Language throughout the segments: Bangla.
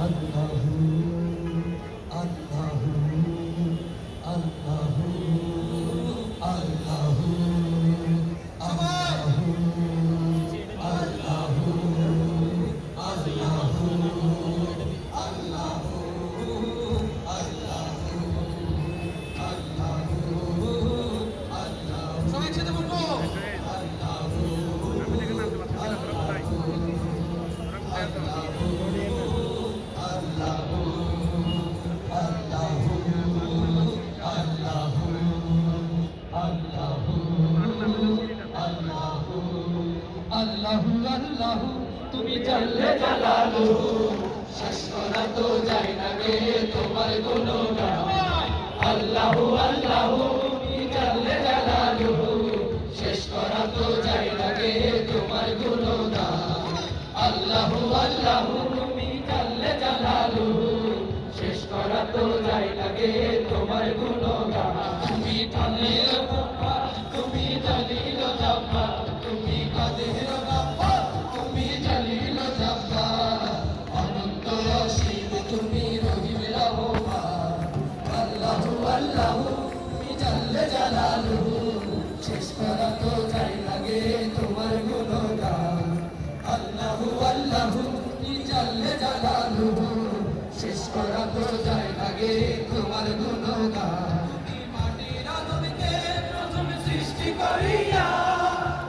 Allahu আল্লাহু আল্লাহু, তুমি জানলে জালালু। শেষ করা তো যায় না গে তোমার গুণগান আল্লাহু আল্লাহু, তুমি জানলে জালালু। শেষ করা তো যায় না গে তোমার গুণগান আল্লাহু আল্লাহু, তুমি জানলে জালালু। শেষ করা তো যায় না গে তোমার গুণগান তুমি কানের তুমি জালিল জাব্বা তোমার গুণগান মাটির আদমকে প্রথম সৃষ্টি করিয়া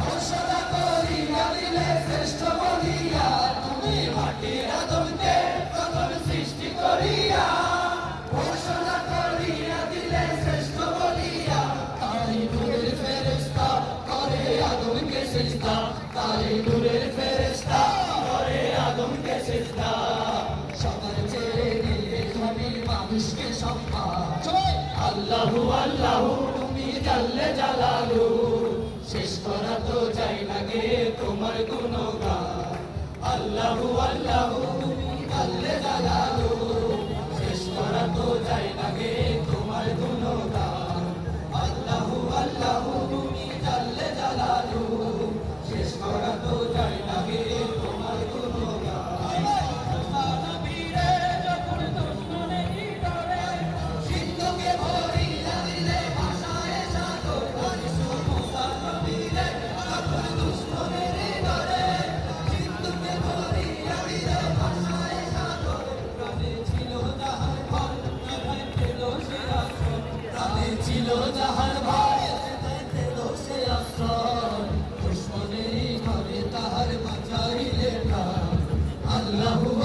ঘোষণা করিয়া দিলে শ্রেষ্ঠ বলিয়া তুমি মাটির আদমকে প্রথম সৃষ্টি করিয়া ঘোষণা করিয়া দিলে শ্রেষ্ঠ বলিয়া তাই নূরের ফেরেশতা করে আদমকে সিজদা তাই আল্লাহু আল্লাহু, তুমি জাল্লে জালালু। শেষ করা তো যাই লাগে তোমার গুণগান। আল্লাহু আল্লাহু, তুমি জালালু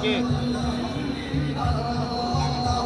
Thank you.